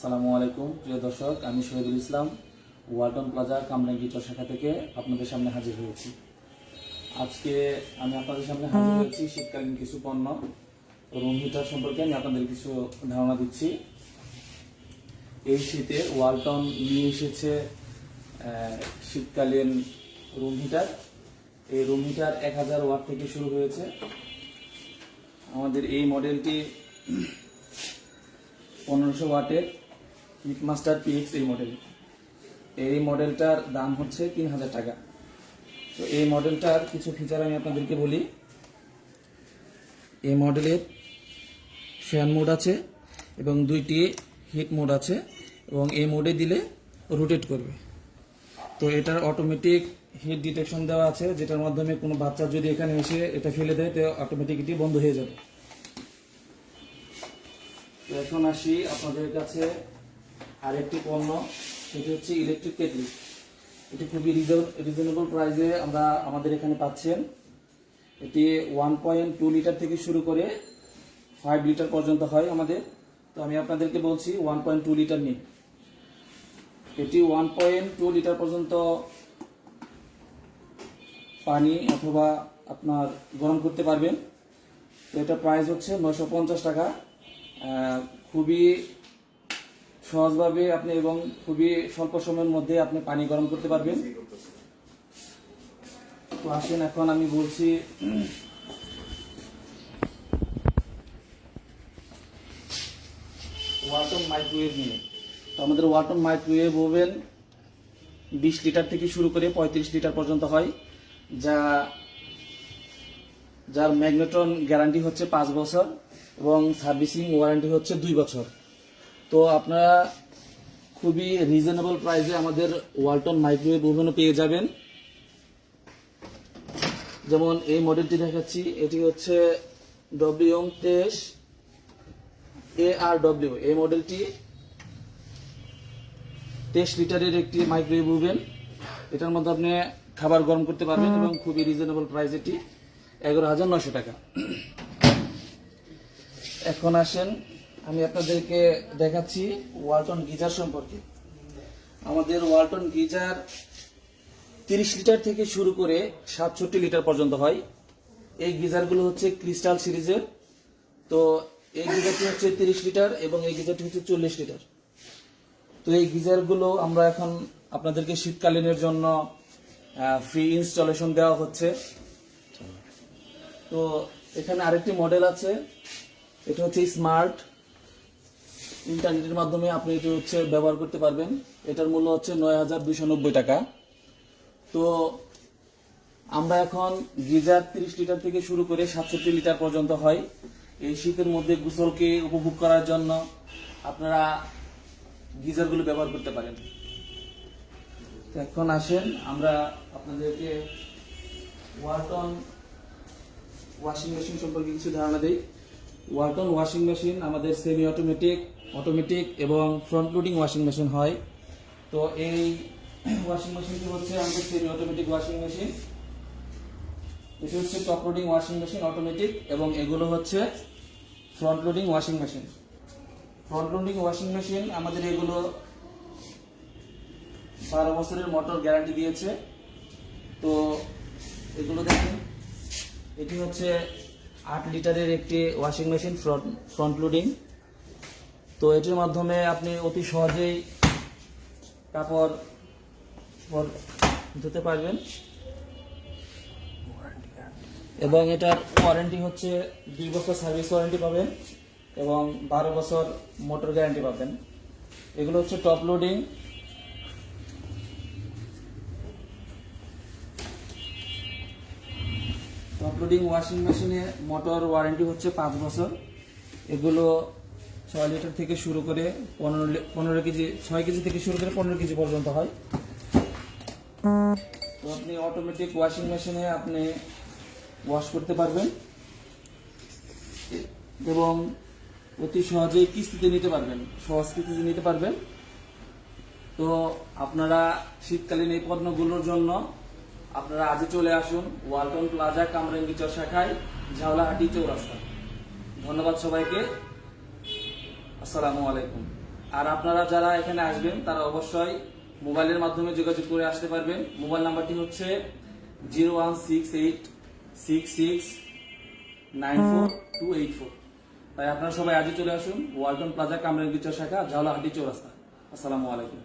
আসসালামু আলাইকুম প্রিয় দর্শক আমি শহীদুল ইসলাম ওয়ালটন প্লাজা কামরাঙ্গি চর শাখা থেকে আপনাদের সামনে হাজির হয়েছি। আজকে আমি আপনাদের সামনে হাজির হয়েছি শীতকালীন কিছু পণ্য রুম হিটার সম্পর্কে আমি আপনাদের কিছু ধারণা দিচ্ছি। এই শীতে ওয়ালটন নিয়ে এসেছে শীতকালীন রুম হিটার। এই রুম হিটার এক হাজার ওয়াট থেকে শুরু হয়েছে। আমাদের এই মডেলটি পনেরোশো ওয়াটের। হিটমাস্টার পিএক্স এই মডেল এই মডেলটার দাম হচ্ছে তিন হাজার টাকা। তো এই মডেলটার কিছু ফিচার আমি আপনাদেরকে বলি। এই মডেলের ফ্যান মোড আছে এবং দুইটি হিট মোড আছে এবং এই মোডে দিলে রোটেট করবে। তো এটার অটোমেটিক হিট ডিটেকশন দেওয়া আছে, যেটার মাধ্যমে কোনো বাচ্চা যদি এখানে এসে এটা ফেলে দেয়, তো অটোমেটিক এটি বন্ধ হয়ে যাবে। এখন আসি আপনাদের কাছে আরেকটি পণ্য, সেটি হচ্ছে ইলেকট্রিক কেটলি। এটি খুবই রিজনেবল প্রাইসে আমরা আমাদের এখানে পাচ্ছেন। এটি ওয়ান পয়েন্ট টু লিটার থেকে শুরু করে ফাইভ লিটার পর্যন্ত হয় আমাদের। তো আমি আপনাদেরকে বলছি ওয়ান পয়েন্ট টু লিটার নিন। এটি ওয়ান পয়েন্ট টু লিটার পর্যন্ত পানি অথবা আপনার গরম করতে পারবেন। তো এটা প্রাইস হচ্ছে নশো পঞ্চাশ টাকা। খুবই সহজভাবে আপনি এবং খুবই স্বল্প সময়ের মধ্যে আপনি পানি গরম করতে পারবেন। তো আসেন এখন আমি বলছি ওয়াটন মাইক্রোওয়েভ নিয়ে। তো আমাদের ওয়াটন মাইক্রোওয়েভ ওভেন বিশ লিটার থেকে শুরু করে পঁয়ত্রিশ লিটার পর্যন্ত হয় যা যার ম্যাগনেটন গ্যারান্টি হচ্ছে পাঁচ বছর এবং সার্ভিসিং ওয়ারেন্টি হচ্ছে দুই বছর। তো আপনারা খুবই রিজনেবল প্রাইসে আমাদের ওয়ালটন মাইক্রোওয়েভ ওভেনও পেয়ে যাবেন। যেমন এই মডেলটি দেখাচ্ছি, এটি হচ্ছে ডব্লিউ তেইশ এ আর ডব্লিউ এই মডেলটি তেইশ লিটারের একটি মাইক্রোওয়েভ ওভেন এটার মধ্যে আপনি খাবার গরম করতে পারবেন এবং খুবই রিজনেবল প্রাইস এটি, এগারো হাজার নশো টাকা। এখন আসেন আমি আপনাদেরকে দেখাচ্ছি ওয়ালটন গিজার সম্পর্কে। আমাদের ওয়ালটন গিজার তিরিশ লিটার থেকে শুরু করে সাতষট্টি লিটার পর্যন্ত হয়। এই গিজারগুলো হচ্ছে ক্রিস্টাল সিরিজের। তো এই গিজারটি হচ্ছে তিরিশ লিটার এবং এই গিজারটি হচ্ছে চল্লিশ লিটার। তো এই গিজারগুলো আমরা এখন আপনাদেরকে শীতকালীনের জন্য ফ্রি ইনস্টলেশন দেওয়া হচ্ছে। তো এখানে আরেকটি মডেল আছে। এটা হচ্ছে স্মার্ট ইন্টারনেটের মাধ্যমে আপনি এটা হচ্ছে ব্যবহার করতে পারবেন। এটার মূল্য হচ্ছে নয় হাজার দুইশো নব্বই টাকা। তো আমরা এখন গিজার তিরিশ লিটার থেকে শুরু করে সাতষট্টি লিটার পর্যন্ত হয়। এই শীতের মধ্যে গোসলকে উপভোগ করার জন্য আপনারা গিজারগুলো ব্যবহার করতে পারেন। এখন আসেন, আমরা আপনাদেরকে ওয়ালটন ওয়াশিং মেশিন সম্পর্কে কিছু ধারণা দিই। ওয়ালটন ওয়াশিং মেশিন আমাদের সেমি অটোমেটিক অটোমেটিক এবং ফ্রন্ট লোডিং ওয়াশিং মেশিন হয়। তো এই ওয়াশিং মেশিনটি হচ্ছে আমাদের সেমি অটোমেটিক ওয়াশিং মেশিন এটি হচ্ছে top loading washing machine automatic এবং এগুলো হচ্ছে front loading washing machine front loading washing machine আমাদের এগুলো বারো বছরের মোটর গ্যারান্টি দিয়েছে। তো এগুলো দেখেন, এটি হচ্ছে আট লিটারের একটি washing machine front front loading তো এটির মাধ্যমে আপনি অতি সহজেই কাপড় ধুতে পারবেন। এবং এটার ওয়ারেন্টি হচ্ছে দুই বছর সার্ভিস ওয়ারেন্টি পাবেন এবং বারো বছর মোটর গ্যারান্টি পাবেন। এগুলো হচ্ছে top loading top loading washing মেশিনে মোটর ওয়ারেন্টি হচ্ছে পাঁচ বছর। এগুলো ছয় লিটার থেকে শুরু করে পনেরো পনেরো কেজি, ছয় কেজি থেকে শুরু করে পনেরো কেজি পর্যন্ত হয়। তো আপনি অটোমেটিক ওয়াশিং মেশিনে আপনি ওয়াশ করতে পারবেন এবং অতি সহজেই কিস্তিতে নিতে পারবেন, সহজ কিস্তিতে নিতে পারবেন। তো আপনারা শীতকালীন এই পণ্যগুলোর জন্য আপনারা আজই চলে আসুন ওয়ালটন প্লাজা কামরাঙ্গি চর শাখায়, ঝাউলাহাটি চৌরাস্তা। ধন্যবাদ সবাইকে। আসসালামু আলাইকুম। আর আপনারা যারা এখানে আসবেন, তারা অবশ্যই মোবাইলের মাধ্যমে যোগাযোগ করে আসতে পারবেন। মোবাইল নাম্বারটি হচ্ছে zero one six eight six six nine four two eight four. তাই আপনারা সবাই আজই চলে আসুন ওয়ালটন প্লাজা কামরাঙ্গিচর শাখা ঝাউলাহাটি চৌরাস্তা। আসসালামু আলাইকুম।